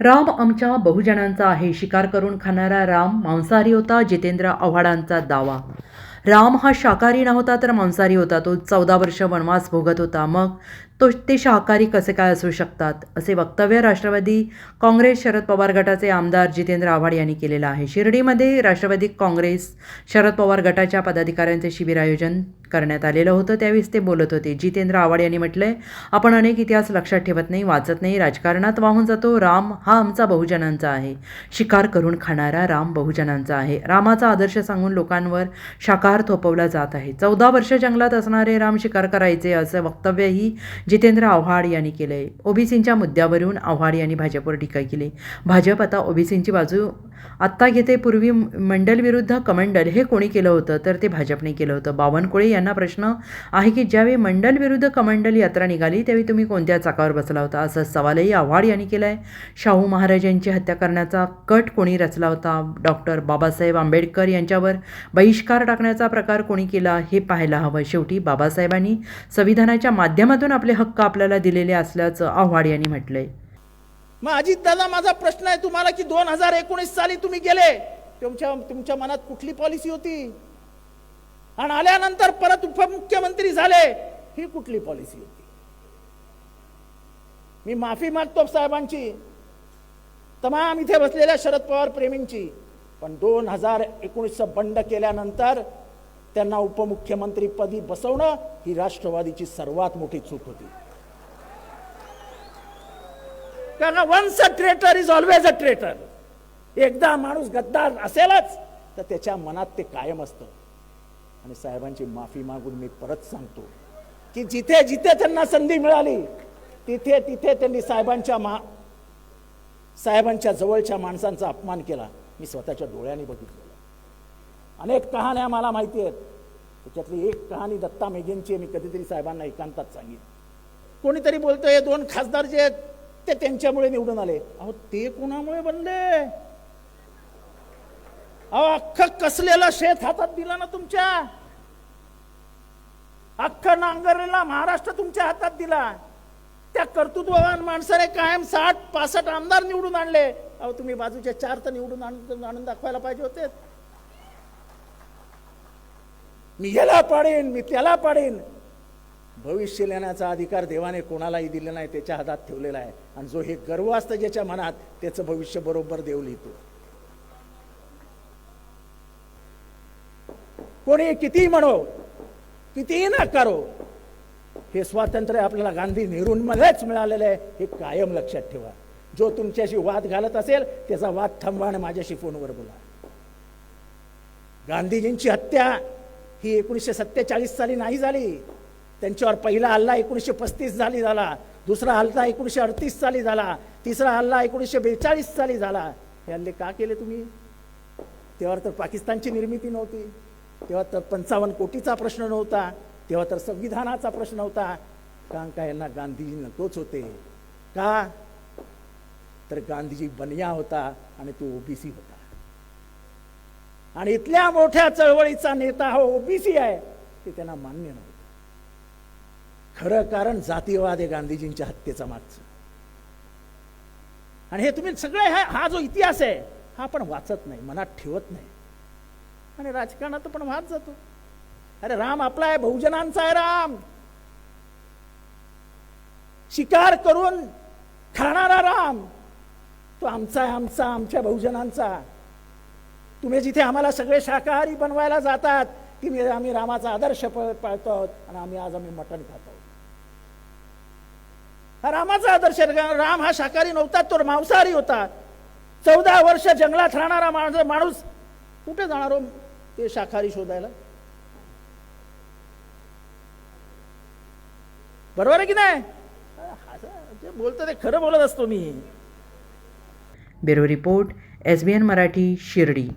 राम आमच्या बहुजनांचा आहे शिकार करून खाणारा राम मांसाहारी होता जितेंद्र आव्हाडांचा दावा. राम हा शाकाहारी नव्हता तर मांसाहारी होता. तो चौदा वर्ष वनवास भोगत होता. मग तो ते शाकाहारी कसे काय असू शकतात? असे वक्तव्य राष्ट्रवादी काँग्रेस शरद पवार गटाचे आमदार जितेंद्र आव्हाड यांनी केलेलं आहे. शिर्डीमध्ये राष्ट्रवादी काँग्रेस शरद पवार गटाच्या पदाधिकाऱ्यांचे शिबिर आयोजन करण्यात आलेलं होतं. त्यावेळेस ते बोलत होते जितेंद्र आव्हाड यांनी म्हटलंय आपण अनेक इतिहास लक्षात ठेवत नाही वाचत नाही. राजकारणात वाहून जातो. राम हा आमचा बहुजनांचा आहे. शिकार करून खाणारा राम बहुजनांचा आहे. रामाचा आदर्श सांगून लोकांवर शाकाहार थोपवला जात आहे. चौदा वर्ष जंगलात असणारे राम शिकार करायचे असं वक्तव्यही जितेंद्र आव्हाड यांनी केलं आहे ओबीसींच्या मुद्द्यावरून आव्हाड यांनी भाजपवर टीका केली. भाजप आता ओबीसींची बाजू आत्ता घेते. पूर्वी मंडल विरुद्ध कमंडल हे कोणी केलं होतं? तर ते भाजपने केलं होतं. बावनकुळे यांना प्रश्न आहे की ज्यावेळी मंडल विरुद्ध कमंडल यात्रा निघाली त्यावेळी तुम्ही कोणत्या चाकावर बसला होता? असा सवालही आव्हाड यांनी केला आहे शाहू महाराजांची हत्या करण्याचा कट कोणी रचला होता? डॉक्टर बाबासाहेब आंबेडकर यांच्यावर बहिष्कार टाकण्याचा प्रकार कोणी केला? हे पाहायला हवं. शेवटी बाबासाहेबांनी संविधानाच्या माध्यमातून आपले हक्क आपल्याला दिलेले असल्याचं आव्हाड यांनी म्हटलंय. मग अजित दादा माझा प्रश्न आहे तुम्हाला की दोन हजार एकोणीस साली तुम्ही गेले तुमच्या तुमच्या मनात कुठली पॉलिसी होती? आणि आल्यानंतर परत उपमुख्यमंत्री झाले ही कुठली पॉलिसी होती? मी माफी मागतो साहेबांची. तमाम इथे बसलेल्या शरद पवार प्रेमींची. पण दोन हजार एकोणीसचं बंड केल्यानंतर त्यांना उपमुख्यमंत्रीपदी बसवणं ही राष्ट्रवादीची सर्वात मोठी चूक होती. कारण once a traitor is always a traitor एकदा माणूस गद्दार असेलच तर त्याच्या मनात ते कायम असतं. आणि साहेबांची माफी मागून मी परत सांगतो की जिथे जिथे त्यांना संधी मिळाली तिथे तिथे त्यांनी साहेबांच्या मा साहेबांच्या जवळच्या माणसांचा अपमान केला. मी स्वतःच्या डोळ्याने बघितलं. अनेक कहाण्या मला माहिती आहेत. त्याच्यातली एक कहाणी दत्ता मेघेंची मी कधीतरी साहेबांना एकांतात सांगितली कोणीतरी बोलतोय दोन खासदार जे आहेत ते त्यांच्यामुळे निवडून आले. अहो ते कोणामुळे बनले? अहो अख्खं कसलेलं शेत हातात दिलं ना तुमच्या? अख्खं नांगरलेला महाराष्ट्र तुमच्या हातात दिला. त्या कर्तृत्ववान माणसाने कायम साठ पासष्ट आमदार निवडून आणले. अहो तुम्ही बाजूचे चार तर निवडून आणून आणून दाखवायला पाहिजे होते. मी याला पाडेन मी त्याला पाडेन. भविष्य लिहिण्याचा अधिकार देवाने कोणालाही दिला नाही त्याच्या हातात ठेवलेला आहे. आणि जो हे गर्व असतं ज्याच्या मनात त्याचं भविष्य बरोबर देव लिहितो कोणी कितीही म्हणो कितीही नाकारो हे स्वातंत्र्य आपल्याला गांधी नेहरूंमध्येच मिळालेलं आहे हे कायम लक्षात ठेवा. जो तुमच्याशी वाद घालत असेल त्याचा वाद थांबवा आणि माझ्याशी फोनवर बोला. गांधीजींची हत्या ही एकोणीसशे सत्तेचाळीस साली नाही झाली. त्यांच्यावर पहिला हल्ला एकोणीसशे पस्तीस साली झाला. दुसरा हल्ला एकोणीसशे अडतीस साली झाला. तिसरा हल्ला एकोणीसशे बेचाळीस साली झाला. हे हल्ले का केले तुम्ही? तेव्हा तर पाकिस्तानची निर्मिती नव्हती. तेव्हा तर पंचावन्न कोटीचा प्रश्न नव्हता. तेव्हा तर संविधानाचा प्रश्न होता. कारण का यांना गांधीजी नकोच होते? का? तर गांधीजी बनिया होता आणि तो ओबीसी होता. आणि इथल्या मोठ्या चळवळीचा नेता हा ओबीसी आहे ते त्यांना मान्य नव्हतं. खरं कारण जातीयवाद आहे गांधीजींच्या हत्येचा मागचं. आणि हे तुम्ही सगळे हा हा जो इतिहास आहे हा आपण वाचत नाही मनात ठेवत नाही. आणि राजकारणात पण वाच जातो. अरे राम आपला आहे बहुजनांचा आहे राम. शिकार करून खाणारा राम. तो आमचा आहे आमचा आमच्या बहुजनांचा. तुम्ही जिथे आम्हाला सगळे शाकाहारी बनवायला जातात की मी आम्ही रामाचा आदर्श पाळतो आहोत आणि आम्ही आज आम्ही मटण खातो. हा रामाचा आदर्श राम हा शाकाहारी नव्हता तो मांसाहारी होता. चौदा वर्ष जंगलात राहणारा माणूस माणूस कुठे जाणार हो ते शाकाहारी शोधायला? बरोबर आहे की नाही? जे बोलतो ते खरं बोलत असतो मी. Bureau report S B N Marathi Shirdi.